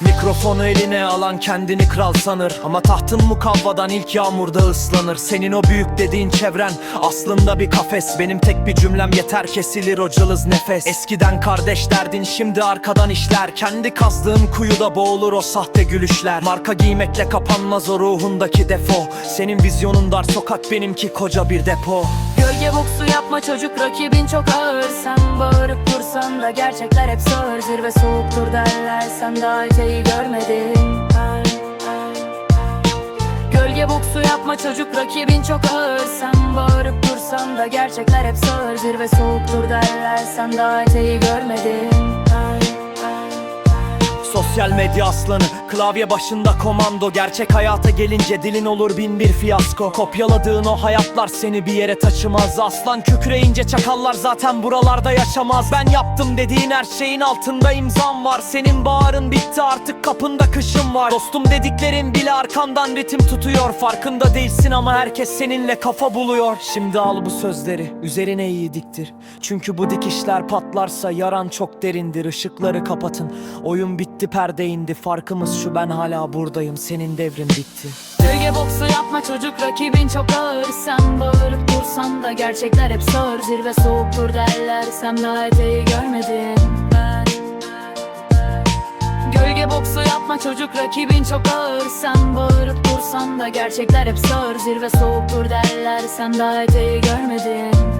Mikrofonu eline alan kendini kral sanır. Ama tahtın mukavvadan ilk yağmurda ıslanır. Senin o büyük dediğin çevren aslında bir kafes. Benim tek bir cümlem yeter kesilir o cılız nefes. Eskiden kardeş derdin şimdi arkadan işler. Kendi kazdığın kuyuda boğulur o sahte gülüşler. Marka giymekle kapanmaz o ruhundaki defo. Senin vizyonun dar sokak benimki koca bir depo. Gölge boksu yapma çocuk rakibin çok ağır. Sen bağırıp dursan da gerçekler hep sağır Zirve soğuktur derler. Sen daha öteyi görmedin. Gölge boksu yapma çocuk rakibin çok ağır. Sen bağırıp dursan da gerçekler hep sağır Zirve soğuktur derler. Sen daha öteyi görmedin Sosyal medya aslanı. Klavye başında komando. Gerçek hayata gelince dilin olur bin bir fiyasko. Kopyaladığın o hayatlar seni bir yere taşımaz. Aslan kükreyince çakallar zaten buralarda yaşamaz. Ben yaptım dediğin her şeyin altında imzam var. Senin bağrın bitti artık kapında kışım var. Dostum dediklerin bile arkandan ritim tutuyor. Farkında değilsin ama herkes seninle kafa buluyor. Şimdi al bu sözleri üzerine iyi diktir. Çünkü bu dikişler patlarsa yaran çok derindir. Işıkları kapatın. Oyun bitti indi Farkımız şu ben hala buradayım senin devrin bitti. Gölge boksu yapma çocuk rakibin çok ağır. Sen bağırıp dursan da gerçekler hep sağır Zirve soğuktur derler sen daha eteği görmedin ben. Gölge boksu yapma çocuk rakibin çok ağır. Sen bağırıp dursan da gerçekler hep sağır Zirve soğuktur derler sen daha eteği görmedin